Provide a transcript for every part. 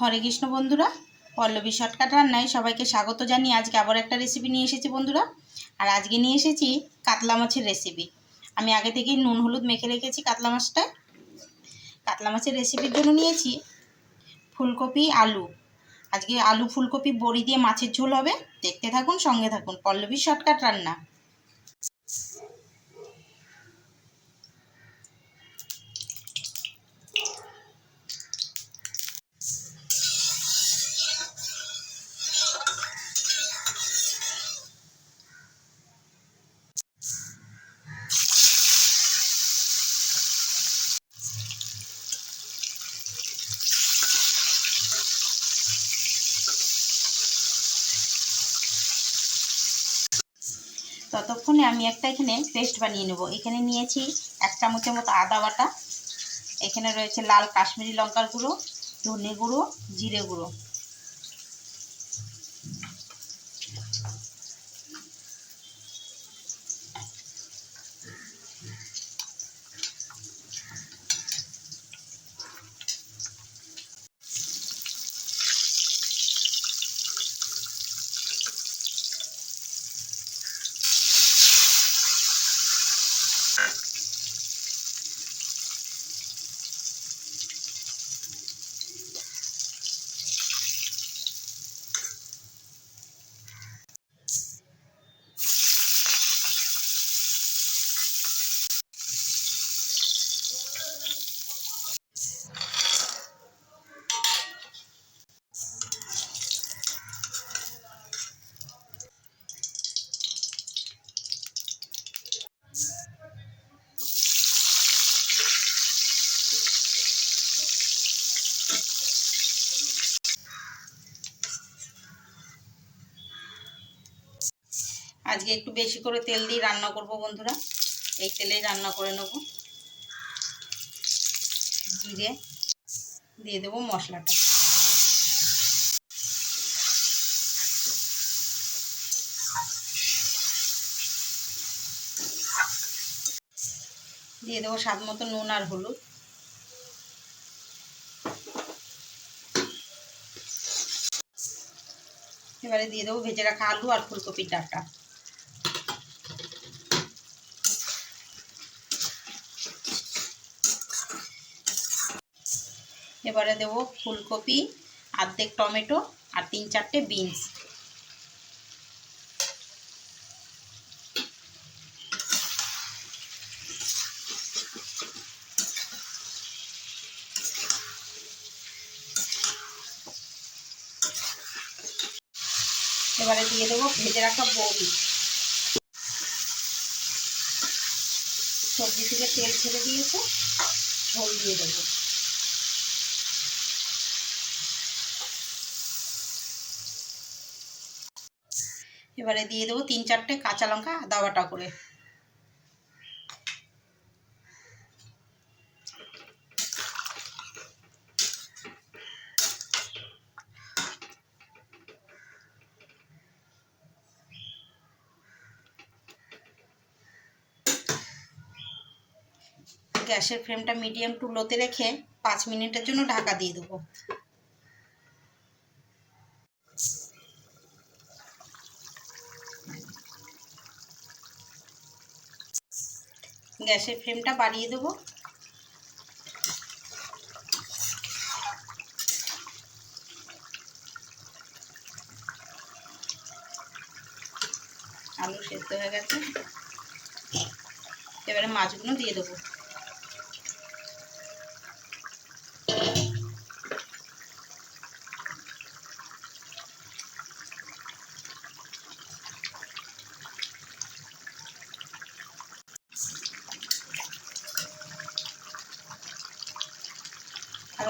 হরে কৃষ্ণ বন্ধুরা, পল্লবী শর্টকাট রান্নায় সবাইকে স্বাগত জানিয়ে আজকে আবার একটা রেসিপি নিয়ে এসেছি বন্ধুরা। আর আজকে নিয়ে এসেছি কাতলা মাছের রেসিপি আমি আগে থেকেই নুন, হলুদ মেখে রেখেছি কাতলা মাছটা কাতলা মাছের রেসিপির জন্য নিয়েছি ফুলকপি, আলু। আজকে আলু, ফুলকপি, বড়ি দিয়ে মাছের ঝোল হবে। দেখতে থাকুন, সঙ্গে থাকুন পল্লবীর শর্টকাট রান্না ততক্ষণে আমি একটা এখানে পেস্ট বানিয়ে নেব। এখানে নিয়েছি এক চামচের মতো আদা বাটা। এখানে রয়েছে লাল কাশ্মীরি লঙ্কার গুঁড়ো, ধনে গুঁড়ো, জিরে গুঁড়ো। আজকে একটু বেশি করে তেল দিয়ে রান্না করব বন্ধুরা। এই তেলে রান্না করে নেব। জিরে দিয়ে দেবো মশলাটা। দিয়ে দেবো স্বাদ মতো নুন আর হলুদ। এবারে দিয়ে দেবো ভেজে রাখা আলু আর ফুলকপির ডাঁটা। এবারে দেবো ফুলকপি, আর্ধেক টমেটো আর তিন চারটে বিনস। এবারে দিয়ে দেবো ভেজে রাখা বড়ি। সবজি থেকে তেল ছেড়ে দিয়েছে, ঝোল দিয়ে দেবো। এবারে দিয়ে দেবো তিন চারটে কাঁচা লঙ্কা, আদা বাটা করে। গ্যাসের ফ্লেমটা মিডিয়াম টু লোতে রেখে পাঁচ মিনিটের জন্য ঢাকা দিয়ে দেবো। গ্যাসের ফ্লেমটা বাড়িয়ে দেবো। আলু সেদ্ধ হয়ে গেছে। এবারে মাছগুলো দিয়ে দেবো।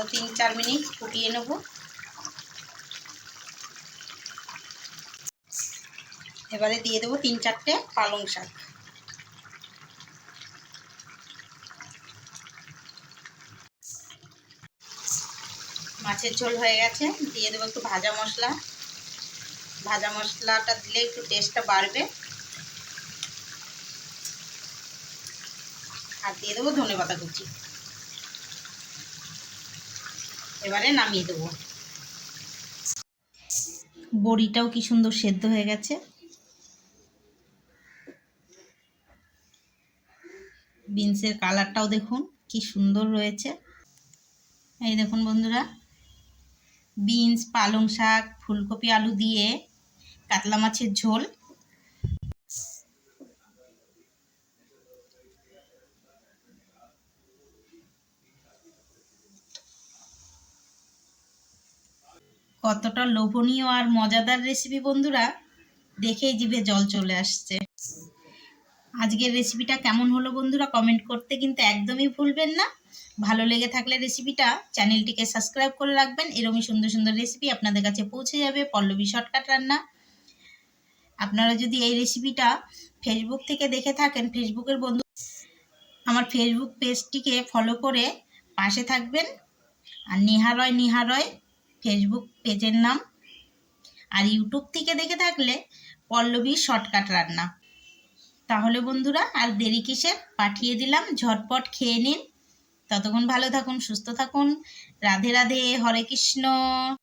আরও তিন চার মিনিট ফুটিয়ে নেব। এবারে দিয়ে দেবো তিন চারটে পালং শাক। মাছের ঝোল হয়ে গেছে, দিয়ে দেবো একটু ভাজা মশলা। ভাজা মশলাটা দিলে একটু টেস্টটা বাড়বে। আর দিয়ে দেবো ধনে পাতা কুচি। এবারে নামিয়ে দেবো। বড়িটাও কি সুন্দর সেদ্ধ হয়ে গেছে। বিনসের কালারটাও দেখুন, কি সুন্দর রয়েছে। এই দেখুন বন্ধুরা, বিনস পালং শাক, ফুলকপি আলু দিয়ে, কাতলা মাছের ঝোল। কতটা লোভনীয় আর মজাদার রেসিপি বন্ধুরা, দেখেই জিভে জল চলে আসছে। আজকের রেসিপিটা কেমন হলো বন্ধুরা কমেন্ট করতে কিন্তু একদমই ভুলবেন না। ভালো লেগে থাকলে রেসিপিটা চ্যানেলটিকে সাবস্ক্রাইব করে রাখবেন। এরকমই সুন্দর সুন্দর রেসিপি আপনাদের কাছে পৌঁছে যাবে পল্লবী শর্টকাট রান্না। আপনারা যদি এই রেসিপিটা ফেসবুক থেকে দেখে থাকেন ফেসবুকের বন্ধু, আমার ফেসবুক পেজটিকে ফলো করে পাশে থাকবেন। আর নিহারয় নিহারয় ফেসবুক পেজের নাম আর ইউটিউব থেকে দেখে থাকলে পল্লবী শর্টকাট রান্না। তাহলে বন্ধুরা, আর দেরি কিসে? পাঠিয়ে দিলাম, ঝটপট খেয়ে নিন। ততক্ষণ ভালো থাকুন, সুস্থ থাকুন। রাধে রাধে, হরে কৃষ্ণ।